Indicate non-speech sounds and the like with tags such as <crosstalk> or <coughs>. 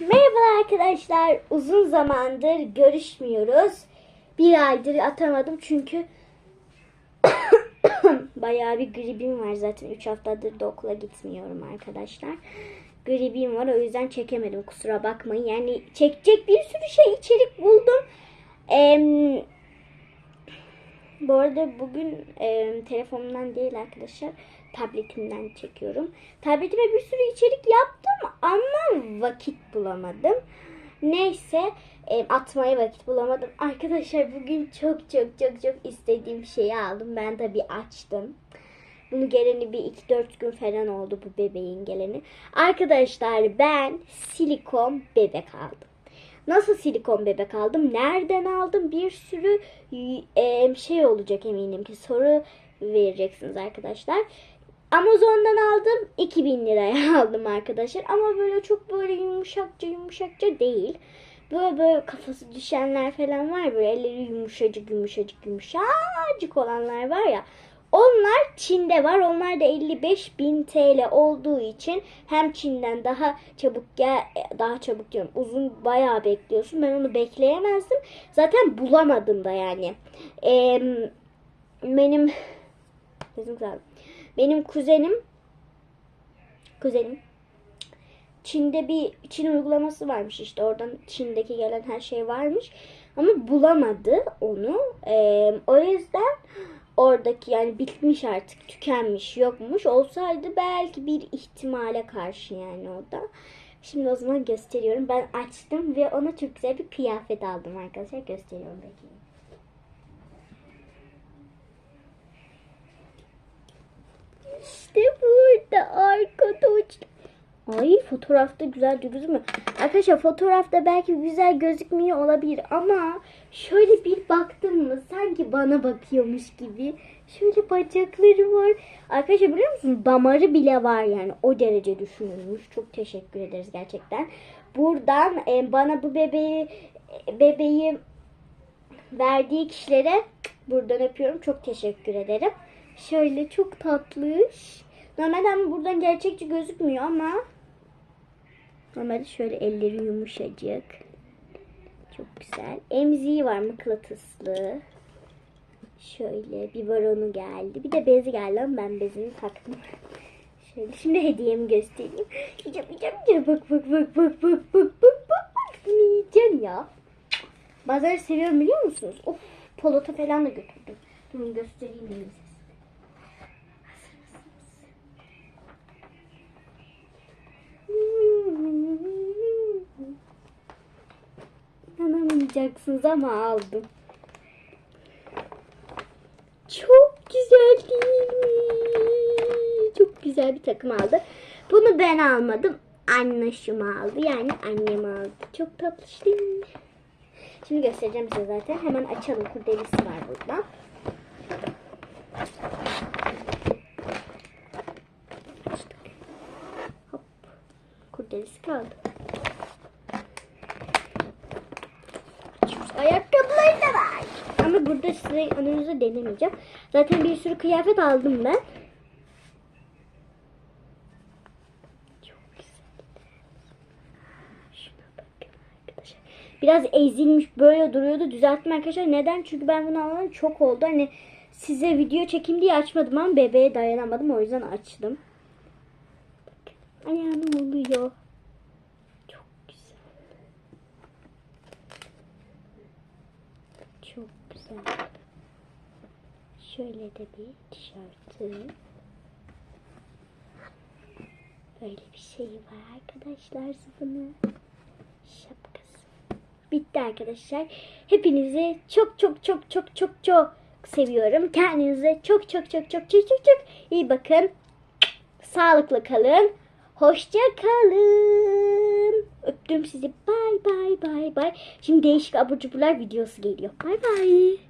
Merhaba arkadaşlar. Uzun zamandır görüşmüyoruz. Bir aydır atamadım çünkü <coughs> bayağı bir gribim var zaten. 3 haftadır da okula gitmiyorum arkadaşlar. Gribim var o yüzden çekemedim kusura bakmayın. Yani çekecek bir sürü şey içerik buldum. Eee bu arada bugün e, telefonumdan değil arkadaşlar tabletimden çekiyorum. Tabletime bir sürü içerik yaptım ama vakit bulamadım. Neyse e, atmaya vakit bulamadım. Arkadaşlar bugün çok çok çok çok istediğim şeyi aldım. Ben tabii açtım. Bunu geleni bir 2-4 gün falan oldu bu bebeğin geleni. Arkadaşlar ben silikon bebek aldım. Nasıl silikon bebek aldım? Nereden aldım? Bir sürü e, şey olacak eminim ki soru vereceksiniz arkadaşlar. Amazon'dan aldım. 2000 liraya <laughs> aldım arkadaşlar. Ama böyle çok böyle yumuşakça yumuşakça değil. Böyle böyle kafası düşenler falan var. Böyle elleri yumuşacık yumuşacık yumuşacık olanlar var ya. Onlar Çin'de var. Onlar da 55 bin TL olduğu için hem Çin'den daha çabuk gel daha çabuk diyorum. Uzun bayağı bekliyorsun. Ben onu bekleyemezdim. Zaten bulamadım da yani. Ee, benim <laughs> bizim benim kuzenim kuzenim Çin'de bir Çin uygulaması varmış işte oradan Çin'deki gelen her şey varmış ama bulamadı onu. Ee, o yüzden oradaki yani bitmiş artık tükenmiş yokmuş olsaydı belki bir ihtimale karşı yani o da. Şimdi o zaman gösteriyorum. Ben açtım ve ona çok güzel bir kıyafet aldım arkadaşlar. Gösteriyorum bekleyin. İşte burada arkadaşlar. Ay fotoğrafta güzel gözükmüyor. Arkadaşlar fotoğrafta belki güzel gözükmüyor olabilir ama şöyle bir baktım mı sanki bana bakıyormuş gibi. Şöyle bacakları var. Arkadaşlar biliyor musunuz damarı bile var yani o derece düşünülmüş. Çok teşekkür ederiz gerçekten. Buradan e, bana bu bebeği bebeği verdiği kişilere buradan öpüyorum. Çok teşekkür ederim. Şöyle çok tatlış. Normalde buradan gerçekçi gözükmüyor ama normalde şöyle elleri yumuşacık. Çok güzel. Emziği var mıknatıslı. Şöyle bir baronu geldi. Bir de bezi geldi ama ben bezini taktım. <laughs> Şöyle şimdi hediyemi göstereyim. Yiyeceğim yiyeceğim yiyeceğim. Bak bak bak bak bak bak bak bak. Bunu yiyeceğim ya. Bazıları seviyorum biliyor musunuz? Of polota falan da götürdüm. Durun göstereyim size. İnanamayacaksınız ama aldım. Çok güzel değil mi? Çok güzel bir takım aldı. Bunu ben almadım. Anneşim aldı. Yani annem aldı. Çok tatlı değil mi? Şimdi göstereceğim size zaten. Hemen açalım. Kurdelesi var burada. Açtık. Hop. Kurdelesi kaldı. Ayakkabıları da var. Ama burada size önünüze denemeyeceğim. Zaten bir sürü kıyafet aldım ben. Çok güzel. Biraz ezilmiş böyle duruyordu. Düzelttim arkadaşlar. Neden? Çünkü ben bunu alalı çok oldu. Hani size video çekeyim diye açmadım ama bebeğe dayanamadım. O yüzden açtım. Ayağım oluyor. Çok güzel. Çok güzel. Şöyle de bir tişörtü. Böyle bir şey var arkadaşlar bunu. Şapkası. Bitti arkadaşlar. Hepinizi çok çok çok çok çok çok seviyorum. Kendinize çok çok çok çok çok çok çok iyi bakın. Sağlıklı kalın. Hoşça kalın. Öptüm sizi. Bay bay bay bay. Şimdi değişik abur cuburlar videosu geliyor. Bay bay.